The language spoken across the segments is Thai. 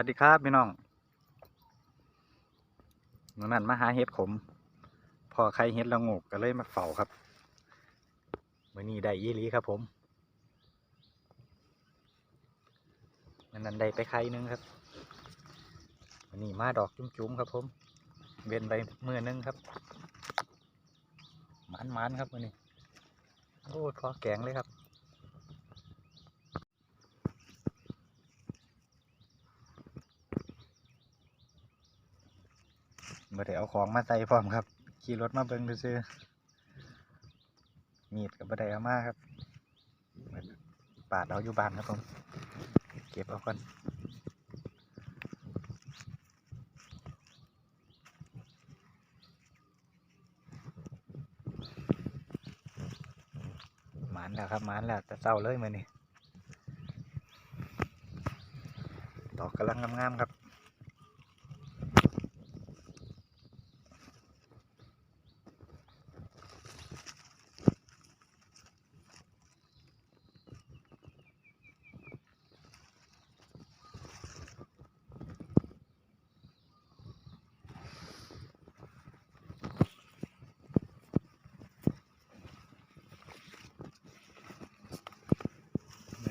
วัสดีครับพี่น้องเมื่อนั้นมาหาเห็ดขม พอใครเห็ดละโงกก็เลยมาเฝ้าครับมื่อนี้ได้ยี่หลีครับผมมื่อนั้นได้ไปไข่นึงครับวันนี้มาดอกจุ้มๆครับผม เว้นไปมือนึงครับมันๆครับวันนี้โอ้ยพอแกงเลยครับ บ่ได้เอาของมาใส่พร้อมครับ ขี่รถมาเบิ่งซื่อมีดกับบ่ได้เอามาครับปาดเอาอยู่บ้านครับผมเก็บเอาก่อนหมานแล้วครับหมานแล้วแต่เศร้าเลยมือนี้ดอกกำลังงามๆครับ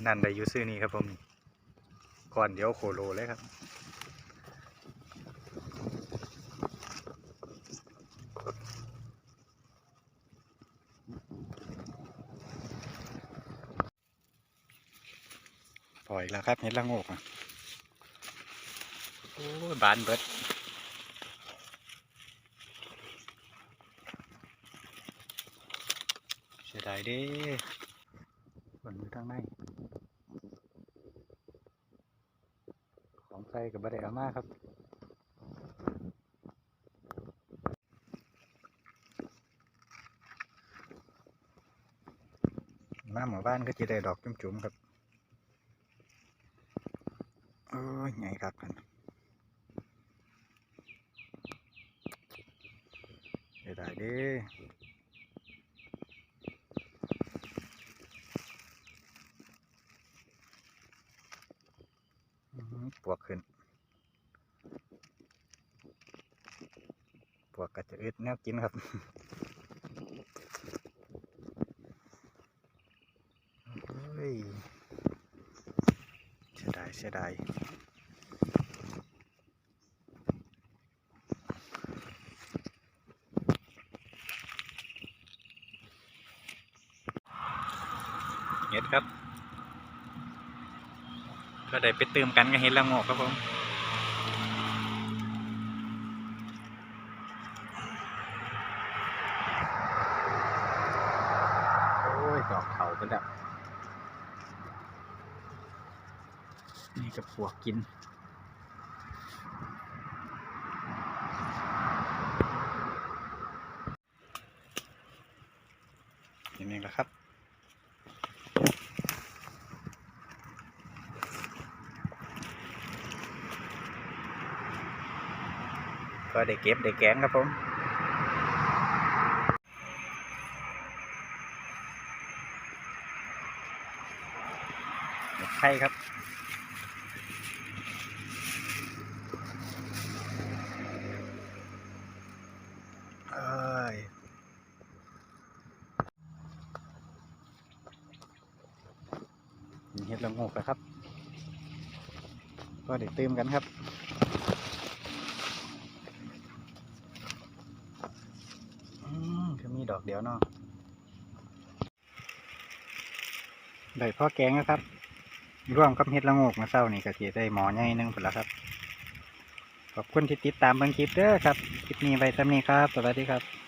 นั่นได้ยูซื้อนี่ครับผมก่อนเดี๋ยวโคโลเลยครับปล่อยแล้วครับเห็ดละงกอะโอ้ยบานเบิดเสียดายด้ ฝนอยู่ทางในของใส่กับบะเดเอามาครับมาหมู่บ้านก็จะได้ดอกจุ่มๆครับโอ้ยไงครับกันเสียดายเด้อื้อหือ ปวกขึ้น ปวกก็จะอึดแนวกินครับเฮ้ยเสียดายเสียดายเห็ดครับ ก็ได้ไปเติมกันกับเห็นละโงกครับผมโอ้ยดอกเถาไปแล้วนี่กับปวกกิน อย่างนี้แหละครับ ก็ได้เก็บได้แกงครับผมเห็ดไข่ครับเอ้ยมีเห็ดละโงกแล้วครับ ก็ได้เติมกันครับ อืมคือมี ดอกเดียวเนาะได้พ่อแกงนะครับ ร่วมกับเฮ็ดละงกมาเศร้านี่ก็สีได้หมอใหญ่หนึงผลละครับ ขอบคุณที่ติดตามเบางคลิปเด้อครับ คลิปนี้ไว้ซ้ำนี้ครับ สวัสดีครับ